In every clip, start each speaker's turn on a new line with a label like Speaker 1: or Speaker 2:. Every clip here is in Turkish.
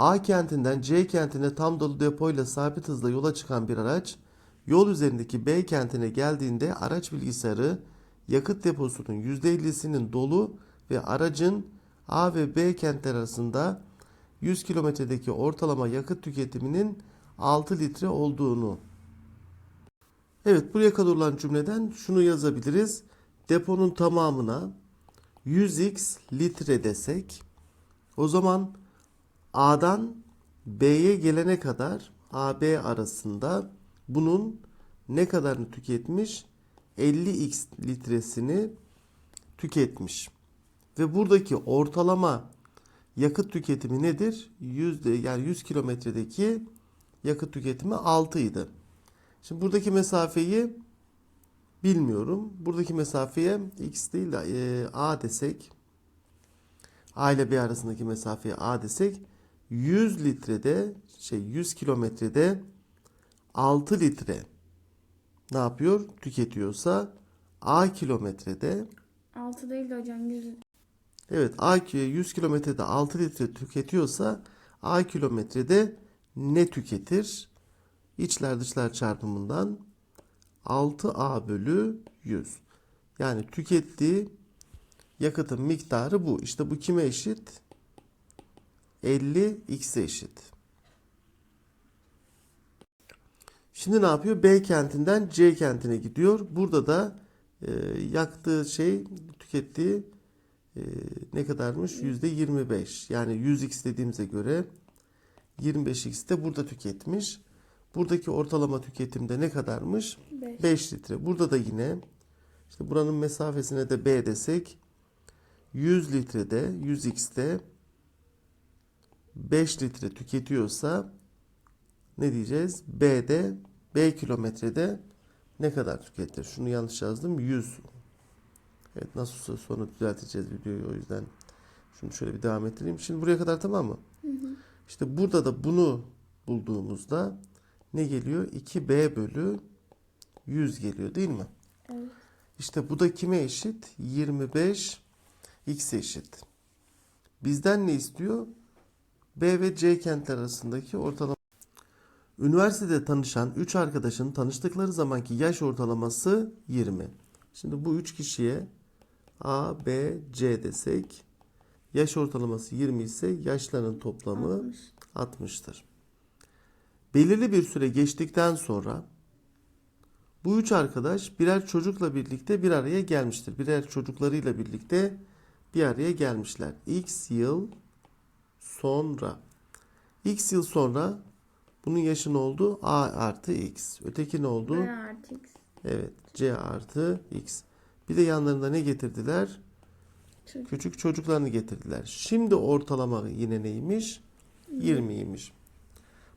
Speaker 1: A kentinden C kentine tam dolu depoyla sabit hızla yola çıkan bir araç, yol üzerindeki B kentine geldiğinde araç bilgisayarı yakıt deposunun %50'sinin dolu ve aracın A ve B kentler arasında 100 kilometredeki ortalama yakıt tüketiminin 6 litre olduğunu. Evet buraya kadar olan cümleden şunu yazabiliriz. Deponun tamamına 100x litre desek o zaman A'dan B'ye gelene kadar AB arasında bunun ne kadarını tüketmiş? 50x litresini tüketmiş. Ve buradaki ortalama yakıt tüketimi nedir? Yüzde yani 100 kilometredeki yakıt tüketimi 6 idi. Şimdi buradaki mesafeyi bilmiyorum. Buradaki mesafeye x değil de e, a desek a ile b arasındaki mesafeye a desek 100 litrede şey 100 kilometrede 6 litre ne yapıyor? Tüketiyorsa a kilometrede
Speaker 2: 6 değil de hocam 100.
Speaker 1: Evet A 100 kilometrede 6 litre tüketiyorsa A kilometrede ne tüketir? İçler dışlar çarpımından 6A bölü 100. Yani tükettiği yakıtın miktarı bu. İşte bu kime eşit? 50x'e eşit. Şimdi ne yapıyor? B kentinden C kentine gidiyor. Burada da e, yaktığı şey, tükettiği e, ne kadarmış? Yüzde 25. Yani 100x dediğimize göre 25x de burada tüketmiş. Buradaki ortalama tüketimde ne kadarmış?
Speaker 2: 5.
Speaker 1: 5 litre. Burada da yine işte buranın mesafesine de B desek 100 litrede 100x'te 5 litre tüketiyorsa ne diyeceğiz? B'de B kilometrede ne kadar tüketir? Şunu yanlış yazdım. 100. Evet nasıl sonra düzelteceğiz videoyu o yüzden. Şunu şöyle bir devam ettireyim. Şimdi buraya kadar tamam mı? İşte burada da bunu bulduğumuzda ne geliyor? 2B bölü 100 geliyor değil mi?
Speaker 2: Evet.
Speaker 1: İşte bu da kime eşit? 25 x eşit. Bizden ne istiyor? B ve C kentler arasındaki ortalama. Üniversitede tanışan 3 arkadaşın tanıştıkları zamanki yaş ortalaması 20. Şimdi bu 3 kişiye A, B, C desek yaş ortalaması 20 ise yaşlarının toplamı
Speaker 2: 60.
Speaker 1: 60'tır. Belirli bir süre geçtikten sonra bu üç arkadaş birer çocukla birlikte bir araya gelmiştir. Birer çocuklarıyla birlikte bir araya gelmişler. X yıl sonra. X yıl sonra bunun yaşı ne oldu? A artı X. Öteki ne oldu?
Speaker 2: B artı X.
Speaker 1: Evet. C artı X. Bir de yanlarında ne getirdiler?
Speaker 2: Çocuk.
Speaker 1: Küçük çocuklarını getirdiler. Şimdi ortalama yine neymiş? 20'ymiş.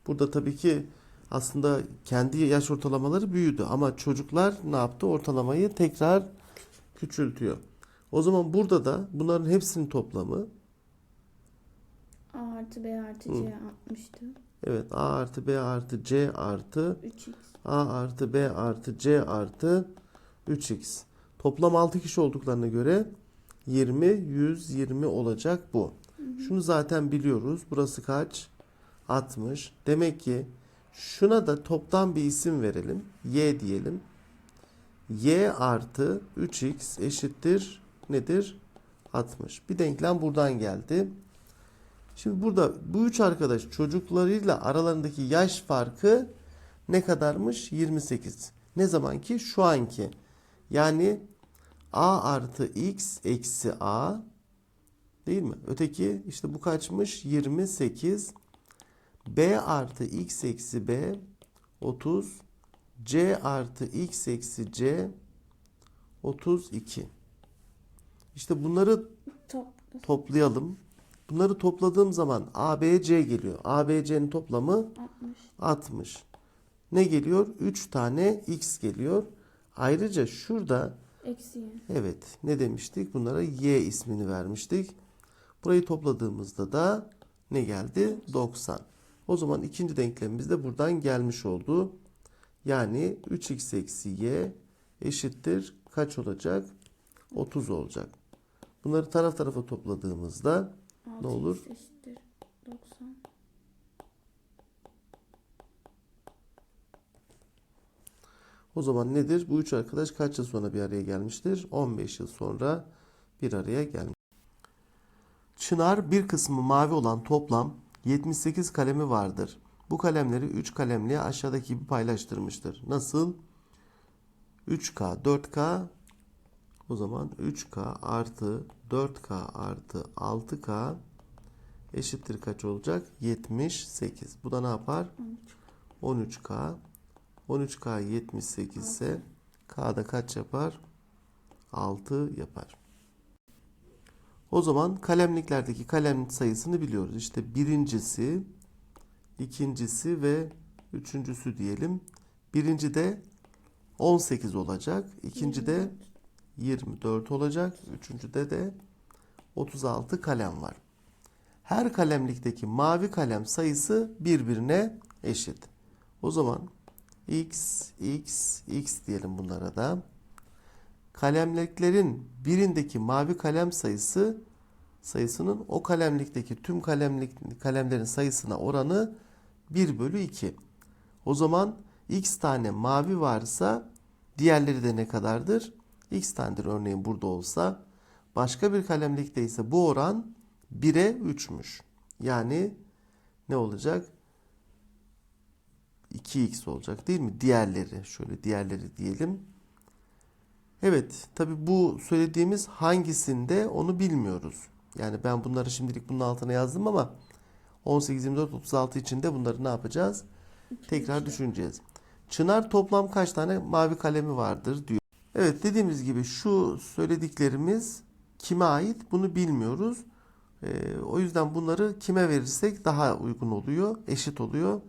Speaker 1: Burada tabii ki aslında kendi yaş ortalamaları büyüdü ama çocuklar ne yaptı? Ortalamayı tekrar küçültüyor. O zaman burada da bunların hepsinin toplamı
Speaker 2: A artı B artı C 60'tı.
Speaker 1: evet A artı B artı C artı
Speaker 2: 3X.
Speaker 1: A artı B artı C artı 3X. Toplam 6 kişi olduklarına göre 20, 120 olacak bu. Şunu zaten biliyoruz. Burası kaç? 60. Demek ki şuna da toplam bir isim verelim. Y diyelim. Y artı 3X eşittir nedir? 60. Bir denklem buradan geldi. Şimdi burada bu üç arkadaş çocuklarıyla aralarındaki yaş farkı ne kadarmış? 28. Ne zaman ki? Şu anki. Yani A artı X eksi A değil mi? Öteki işte bu kaçmış? 28. B artı X eksi B 30. C artı X eksi C 32. İşte bunları
Speaker 2: Top.
Speaker 1: toplayalım. Bunları topladığım zaman ABC geliyor. ABC'nin toplamı
Speaker 2: 60.
Speaker 1: 60. Ne geliyor? 3 tane X geliyor. Ayrıca şurada
Speaker 2: Eksi Y.
Speaker 1: evet ne demiştik? Bunlara Y ismini vermiştik. Burayı topladığımızda da ne geldi? 90. O zaman ikinci denklemimiz de buradan gelmiş oldu. Yani 3x eksi y eşittir kaç olacak? 30 olacak. Bunları taraf tarafa topladığımızda
Speaker 2: 6 ne
Speaker 1: olur?
Speaker 2: eşittir 90.
Speaker 1: O zaman nedir? Bu üç arkadaş kaç yıl sonra bir araya gelmiştir? 15 yıl sonra bir araya gelmiş. Çınar bir kısmı mavi olan toplam 78 kalemi vardır. Bu kalemleri 3 kalemliğe aşağıdaki gibi paylaştırmıştır. Nasıl? 3K, 4K, o zaman 3K artı 4K artı 6K eşittir kaç olacak? 78. Bu da ne yapar? 13K. 13K 78 ise K'da kaç yapar? 6 yapar. O zaman kalemliklerdeki kalem sayısını biliyoruz. İşte birincisi, ikincisi ve üçüncüsü diyelim. Birinci de 18 olacak. İkinci de 24 olacak. Üçüncüde de 36 kalem var. Her kalemlikteki mavi kalem sayısı birbirine eşit. O zaman x, x, x diyelim bunlara da. Kalemliklerin birindeki mavi kalem sayısı sayısının o kalemlikteki tüm kalemlik kalemlerin sayısına oranı 1 bölü 2. O zaman x tane mavi varsa diğerleri de ne kadardır? X tanedir örneğin burada olsa. Başka bir kalemlikte ise bu oran 1'e 3'müş. Yani ne olacak? 2x olacak değil mi? Diğerleri şöyle diğerleri diyelim. Evet tabi bu söylediğimiz hangisinde onu bilmiyoruz. Yani ben bunları şimdilik bunun altına yazdım ama 18, 24, 36 içinde bunları ne yapacağız? Tekrar düşüneceğiz. Çınar toplam kaç tane mavi kalemi vardır diyor. Evet dediğimiz gibi şu söylediklerimiz kime ait bunu bilmiyoruz. Ee, o yüzden bunları kime verirsek daha uygun oluyor, eşit oluyor.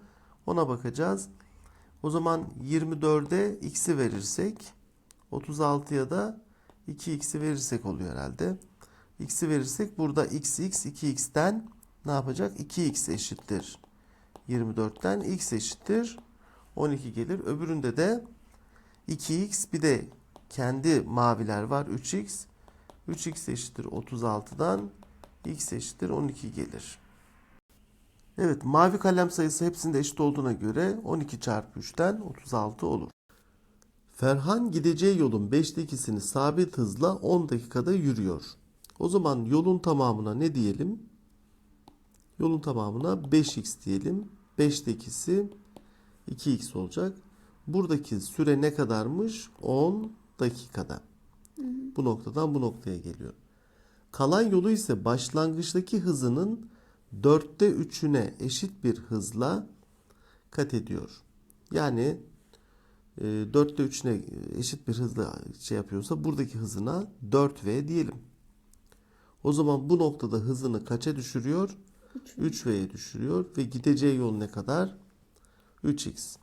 Speaker 1: Ona bakacağız. O zaman 24'e x'i verirsek 36'ya da 2x'i verirsek oluyor herhalde. x'i verirsek burada x x 2x'ten ne yapacak? 2x eşittir. 24'ten x eşittir. 12 gelir. Öbüründe de 2x bir de kendi maviler var 3x. 3x eşittir 36'dan x eşittir 12 gelir. Evet mavi kalem sayısı hepsinde eşit olduğuna göre 12 çarpı 3'ten 36 olur. Ferhan gideceği yolun 5'te ikisini sabit hızla 10 dakikada yürüyor. O zaman yolun tamamına ne diyelim? Yolun tamamına 5x diyelim. 5'te ikisi 2x olacak. Buradaki süre ne kadarmış? 10 dakikada. Bu noktadan bu noktaya geliyor. Kalan yolu ise başlangıçtaki hızının dörtte üçüne eşit bir hızla kat ediyor. Yani e, dörtte üçüne eşit bir hızla şey yapıyorsa buradaki hızına 4v diyelim. O zaman bu noktada hızını kaça düşürüyor? 3v'ye düşürüyor ve gideceği yol ne kadar? 3x.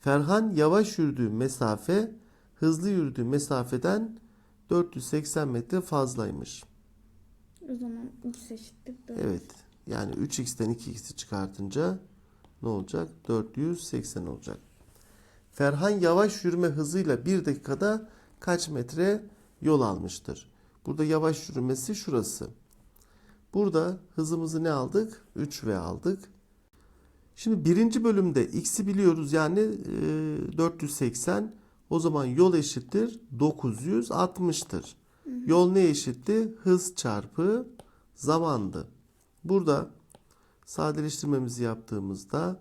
Speaker 1: Ferhan yavaş yürüdüğü mesafe hızlı yürüdüğü mesafeden 480 metre fazlaymış.
Speaker 2: O zaman x eşittir 4.
Speaker 1: Evet. Yani 3x'ten 2x'i çıkartınca ne olacak? 480 olacak. Ferhan yavaş yürüme hızıyla 1 dakikada kaç metre yol almıştır? Burada yavaş yürümesi şurası. Burada hızımızı ne aldık? 3v aldık. Şimdi birinci bölümde x'i biliyoruz yani e, 480. O zaman yol eşittir 960'tır. Yol ne eşitti? Hız çarpı zamandı. Burada sadeleştirmemizi yaptığımızda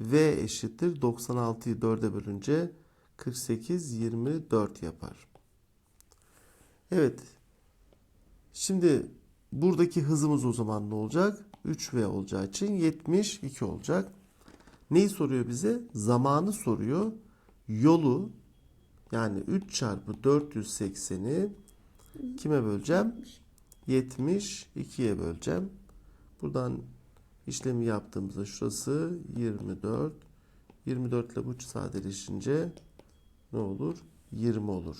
Speaker 1: v eşittir 96'yı 4'e bölünce 48 24 yapar. Evet. Şimdi buradaki hızımız o zaman ne olacak? 3v olacağı için 72 olacak. Neyi soruyor bize? Zamanı soruyor. Yolu yani 3 çarpı 480'i kime böleceğim? 72'ye böleceğim. Buradan işlemi yaptığımızda şurası 24. 24 ile bu sadeleşince ne olur? 20 olur.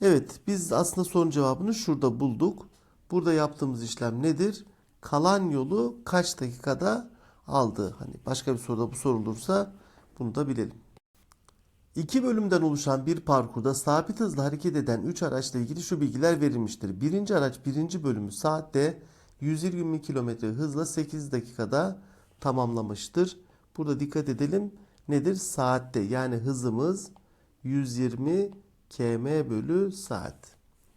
Speaker 1: Evet biz aslında sorun cevabını şurada bulduk. Burada yaptığımız işlem nedir? Kalan yolu kaç dakikada aldı? Hani başka bir soruda bu sorulursa bunu da bilelim. İki bölümden oluşan bir parkurda sabit hızla hareket eden 3 araçla ilgili şu bilgiler verilmiştir. Birinci araç birinci bölümü saatte 120 km hızla 8 dakikada tamamlamıştır. Burada dikkat edelim. nedir? Saatte. Yani hızımız 120 km bölü saat.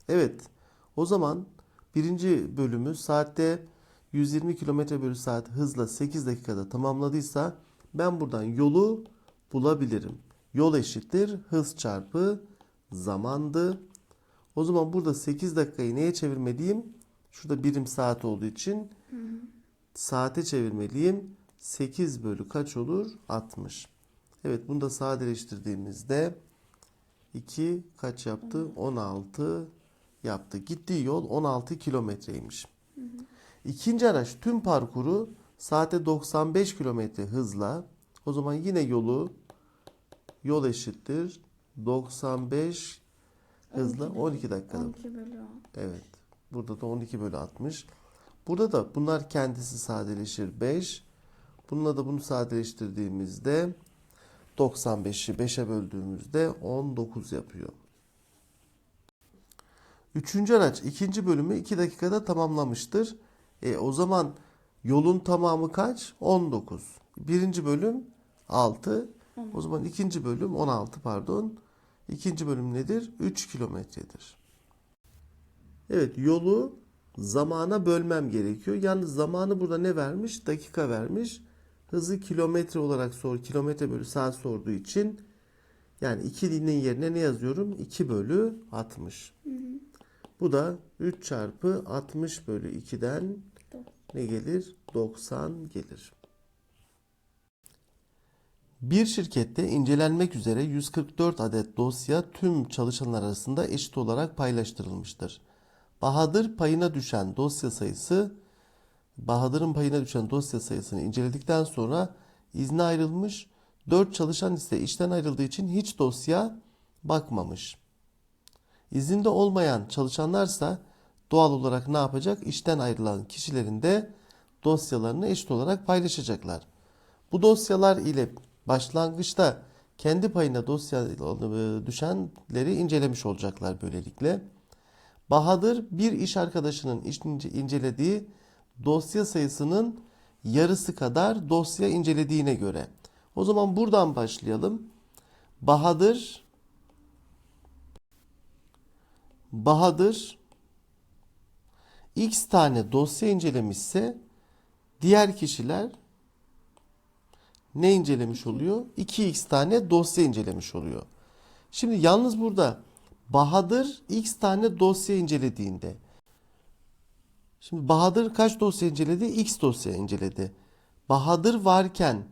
Speaker 1: Evet. O zaman birinci bölümü saatte 120 km bölü saat hızla 8 dakikada tamamladıysa ben buradan yolu bulabilirim. Yol eşittir hız çarpı zamandı. O zaman burada 8 dakikayı neye çevirmeliyim? Şurada birim saat olduğu için saate çevirmeliyim. 8 bölü kaç olur? 60. Evet bunu da sadeleştirdiğimizde 2 kaç yaptı? 16 yaptı. Gittiği yol 16 kilometreymiş. İkinci araç tüm parkuru saate 95 kilometre hızla o zaman yine yolu yol eşittir 95 hızla
Speaker 2: 12
Speaker 1: 12 dakikada.
Speaker 2: 12 bölü 10.
Speaker 1: Evet. Burada da 12 bölü 60. Burada da bunlar kendisi sadeleşir 5. Bununla da bunu sadeleştirdiğimizde 95'i 5'e böldüğümüzde 19 yapıyor. Üçüncü araç ikinci bölümü 2 dakikada tamamlamıştır. E, o zaman yolun tamamı kaç? 19. Birinci bölüm 6. O zaman ikinci bölüm 16 pardon. İkinci bölüm nedir? 3 kilometredir. Evet yolu zamana bölmem gerekiyor. Yalnız zamanı burada ne vermiş? Dakika vermiş. Hızı kilometre olarak sor. Kilometre bölü saat sorduğu için yani 2'nin yerine ne yazıyorum? 2 bölü 60. Bu da 3 çarpı 60 bölü 2'den ne gelir? 90 gelir. Bir şirkette incelenmek üzere 144 adet dosya tüm çalışanlar arasında eşit olarak paylaştırılmıştır. Bahadır payına düşen dosya sayısı Bahadır'ın payına düşen dosya sayısını inceledikten sonra izne ayrılmış. 4 çalışan ise işten ayrıldığı için hiç dosya bakmamış. İzinde olmayan çalışanlarsa doğal olarak ne yapacak? İşten ayrılan kişilerin de dosyalarını eşit olarak paylaşacaklar. Bu dosyalar ile başlangıçta kendi payına dosya e, düşenleri incelemiş olacaklar böylelikle. Bahadır bir iş arkadaşının ince- incelediği dosya sayısının yarısı kadar dosya incelediğine göre. O zaman buradan başlayalım. Bahadır Bahadır X tane dosya incelemişse diğer kişiler ne incelemiş oluyor? 2x tane dosya incelemiş oluyor. Şimdi yalnız burada Bahadır x tane dosya incelediğinde Şimdi Bahadır kaç dosya inceledi? X dosya inceledi. Bahadır varken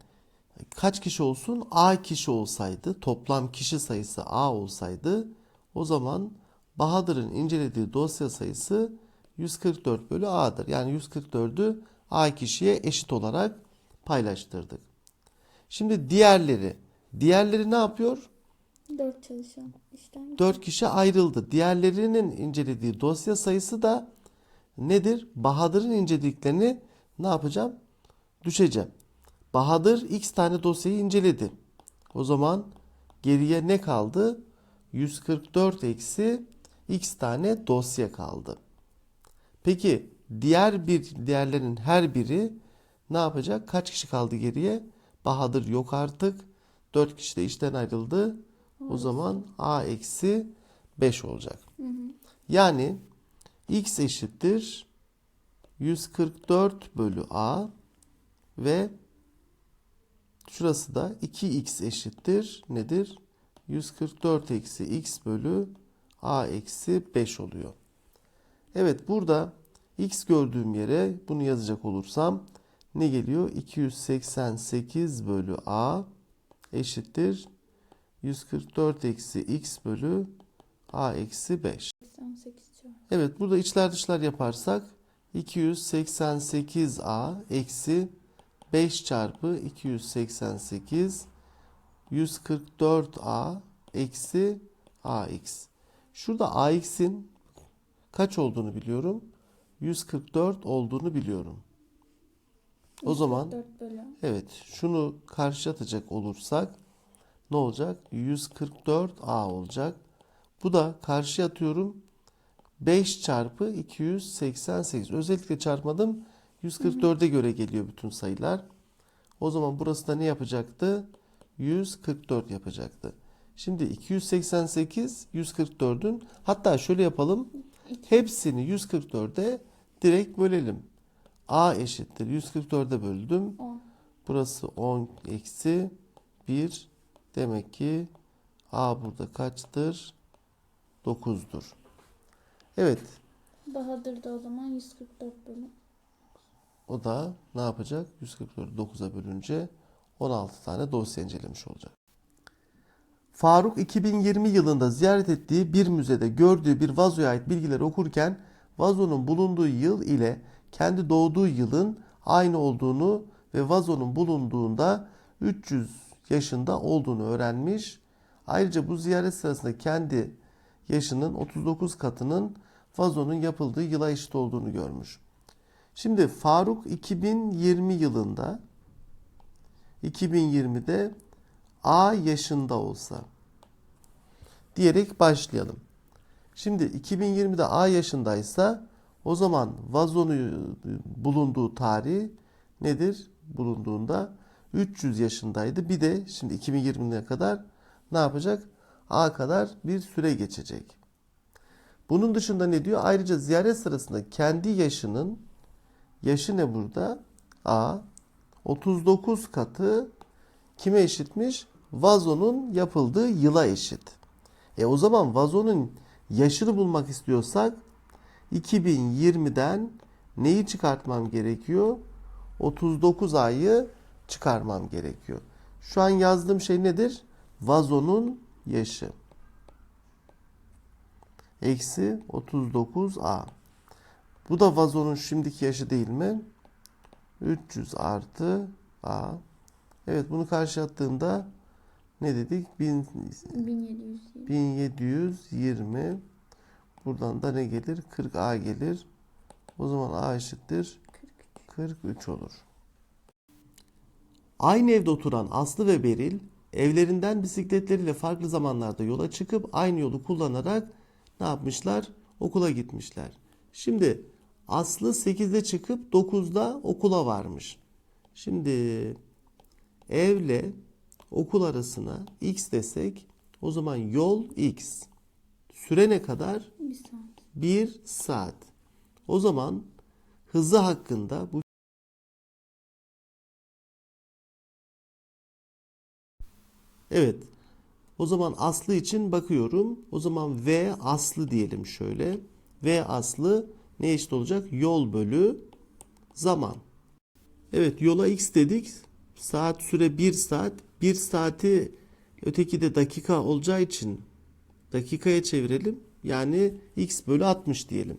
Speaker 1: kaç kişi olsun? A kişi olsaydı, toplam kişi sayısı A olsaydı o zaman Bahadır'ın incelediği dosya sayısı 144 bölü A'dır. Yani 144'ü A kişiye eşit olarak paylaştırdık. Şimdi diğerleri. Diğerleri ne yapıyor?
Speaker 2: 4 çalışan işten
Speaker 1: 4 kişi ayrıldı. Diğerlerinin incelediği dosya sayısı da nedir? Bahadır'ın incelediklerini ne yapacağım? Düşeceğim. Bahadır x tane dosyayı inceledi. O zaman geriye ne kaldı? 144 eksi x tane dosya kaldı. Peki diğer bir diğerlerin her biri ne yapacak? Kaç kişi kaldı geriye? Bahadır yok artık. 4 kişi de işten ayrıldı. O zaman a eksi 5 olacak. Yani x eşittir 144 bölü a ve şurası da 2x eşittir nedir? 144 eksi x bölü a eksi 5 oluyor. Evet burada x gördüğüm yere bunu yazacak olursam ne geliyor? 288 bölü a eşittir 144 eksi x bölü a eksi 5.
Speaker 2: 88 çarpı.
Speaker 1: Evet burada içler dışlar yaparsak 288a eksi 5 çarpı 288 144a eksi ax. Şurada ax'in kaç olduğunu biliyorum. 144 olduğunu biliyorum. O zaman
Speaker 2: 4 bölü 10.
Speaker 1: Evet, şunu karşı atacak olursak ne olacak? 144A olacak. Bu da karşı atıyorum 5 çarpı 288. Özellikle çarpmadım. 144'e göre geliyor bütün sayılar. O zaman burası da ne yapacaktı? 144 yapacaktı. Şimdi 288 144'ün hatta şöyle yapalım. Hepsini 144'e direkt bölelim. A eşittir 144'e böldüm.
Speaker 2: 10.
Speaker 1: Burası 10 eksi 1. Demek ki A burada kaçtır? 9'dur. Evet.
Speaker 2: Bahadır da o zaman 144 bölüm.
Speaker 1: O da ne yapacak? 144'ü 9'a bölünce 16 tane dosya incelemiş olacak. Faruk 2020 yılında ziyaret ettiği bir müzede gördüğü bir vazoya ait bilgileri okurken vazonun bulunduğu yıl ile kendi doğduğu yılın aynı olduğunu ve vazonun bulunduğunda 300 yaşında olduğunu öğrenmiş. Ayrıca bu ziyaret sırasında kendi yaşının 39 katının vazonun yapıldığı yıla eşit olduğunu görmüş. Şimdi Faruk 2020 yılında 2020'de A yaşında olsa diyerek başlayalım. Şimdi 2020'de A yaşındaysa o zaman vazonu bulunduğu tarih nedir? Bulunduğunda 300 yaşındaydı. Bir de şimdi 2020'ye kadar ne yapacak? A kadar bir süre geçecek. Bunun dışında ne diyor? Ayrıca ziyaret sırasında kendi yaşının yaşı ne burada? A 39 katı kime eşitmiş? Vazonun yapıldığı yıla eşit. E o zaman vazonun yaşını bulmak istiyorsak 2020'den neyi çıkartmam gerekiyor? 39 ayı çıkarmam gerekiyor. Şu an yazdığım şey nedir? Vazonun yaşı. Eksi 39A. Bu da vazonun şimdiki yaşı değil mi? 300 artı A. Evet bunu karşılattığında ne dedik? 1000
Speaker 2: 1720.
Speaker 1: 1720. Buradan da ne gelir? 40A gelir. O zaman A eşittir 43 olur. Aynı evde oturan Aslı ve Beril evlerinden bisikletleriyle farklı zamanlarda yola çıkıp aynı yolu kullanarak ne yapmışlar? Okula gitmişler. Şimdi Aslı 8'de çıkıp 9'da okula varmış. Şimdi evle okul arasına x desek o zaman yol x. Süre ne kadar?
Speaker 2: 1 saat.
Speaker 1: 1 saat. O zaman hızı hakkında bu Evet. O zaman aslı için bakıyorum. O zaman V aslı diyelim şöyle. V aslı ne eşit olacak? Yol bölü zaman. Evet yola x dedik. Saat süre 1 saat. 1 saati öteki de dakika olacağı için dakikaya çevirelim. Yani x bölü 60 diyelim.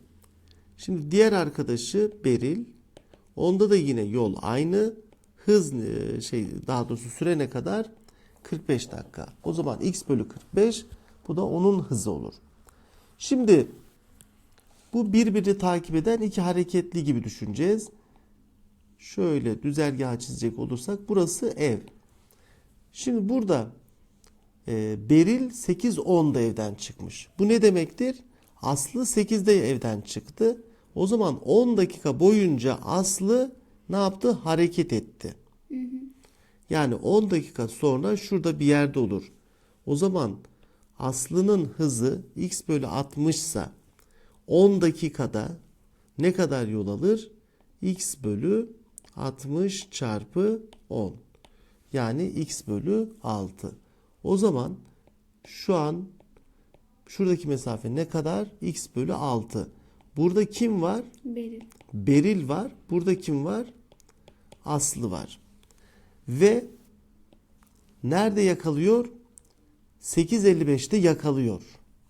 Speaker 1: Şimdi diğer arkadaşı Beril. Onda da yine yol aynı. Hız e, şey daha doğrusu süre ne kadar? 45 dakika. O zaman x bölü 45 bu da onun hızı olur. Şimdi bu birbirini takip eden iki hareketli gibi düşüneceğiz. Şöyle düzergah çizecek olursak burası ev. Şimdi burada e, Beril 8.10'da evden çıkmış. Bu ne demektir? Aslı 8'de evden çıktı. O zaman 10 dakika boyunca Aslı ne yaptı? Hareket etti. Yani 10 dakika sonra şurada bir yerde olur. O zaman Aslı'nın hızı x bölü 60 ise 10 dakikada ne kadar yol alır? x bölü 60 çarpı 10. Yani x bölü 6. O zaman şu an şuradaki mesafe ne kadar? x bölü 6. Burada kim var?
Speaker 2: Beril.
Speaker 1: Beril var. Burada kim var? Aslı var. Ve nerede yakalıyor? 8.55'te yakalıyor.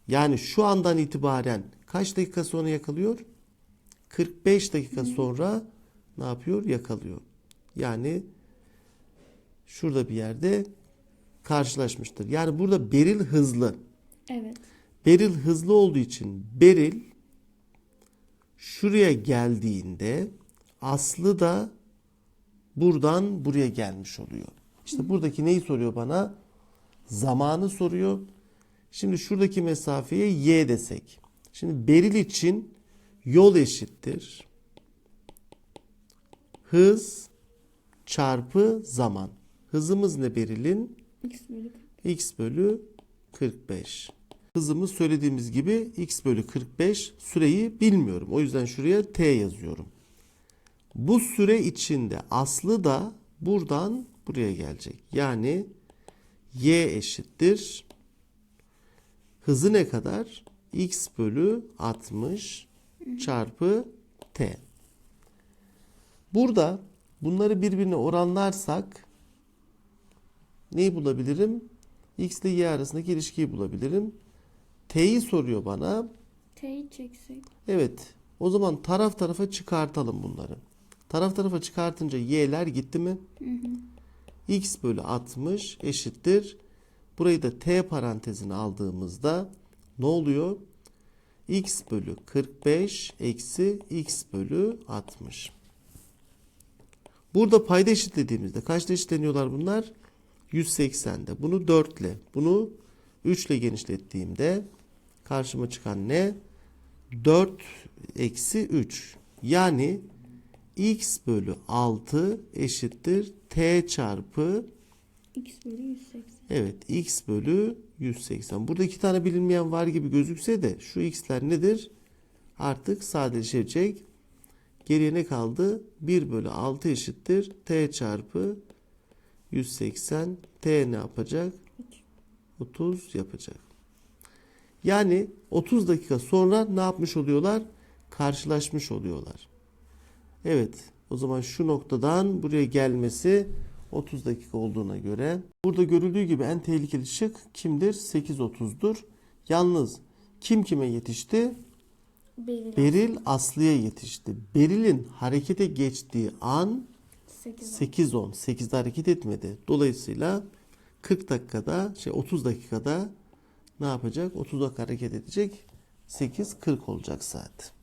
Speaker 1: Yani şu andan itibaren kaç dakika sonra yakalıyor? 45 dakika sonra ne yapıyor? Yakalıyor. Yani şurada bir yerde karşılaşmıştır. Yani burada Beril hızlı.
Speaker 2: Evet.
Speaker 1: Beril hızlı olduğu için Beril şuraya geldiğinde Aslı da buradan buraya gelmiş oluyor. İşte buradaki neyi soruyor bana? Zamanı soruyor. Şimdi şuradaki mesafeye y desek. Şimdi Beril için yol eşittir. Hız çarpı zaman. Hızımız ne Beril'in?
Speaker 2: X bölü 40.
Speaker 1: x bölü 45. Hızımız söylediğimiz gibi x bölü 45 süreyi bilmiyorum. O yüzden şuraya t yazıyorum. Bu süre içinde aslı da buradan buraya gelecek. Yani y eşittir. Hızı ne kadar? x bölü 60 çarpı t. Burada bunları birbirine oranlarsak neyi bulabilirim? X ile Y arasındaki ilişkiyi bulabilirim. T'yi soruyor bana.
Speaker 2: T'yi çeksek.
Speaker 1: Evet. O zaman taraf tarafa çıkartalım bunları. Taraf tarafa çıkartınca Y'ler gitti mi? X bölü 60 eşittir. Burayı da T parantezine aldığımızda ne oluyor? X bölü 45 eksi X bölü 60. Burada payda eşitlediğimizde kaçta eşitleniyorlar bunlar? 180'de. Bunu 4 ile, bunu 3 ile genişlettiğimde karşıma çıkan ne? 4 eksi 3. Yani x bölü 6 eşittir t çarpı
Speaker 2: X bölü 180.
Speaker 1: evet x bölü 180. Burada iki tane bilinmeyen var gibi gözükse de şu x'ler nedir? Artık sadeleşecek. Geriye ne kaldı? 1 bölü 6 eşittir t çarpı 180. t ne yapacak? 30 yapacak. Yani 30 dakika sonra ne yapmış oluyorlar? Karşılaşmış oluyorlar. Evet, o zaman şu noktadan buraya gelmesi 30 dakika olduğuna göre burada görüldüğü gibi en tehlikeli şık kimdir? 8.30'dur. Yalnız kim kime yetişti?
Speaker 2: Beril.
Speaker 1: Beril Aslı'ya yetişti. Beril'in harekete geçtiği an
Speaker 2: 8.
Speaker 1: 8.10. 8'de hareket etmedi. Dolayısıyla 40 dakikada şey 30 dakikada ne yapacak? 30 dakika hareket edecek. 8.40 olacak saat.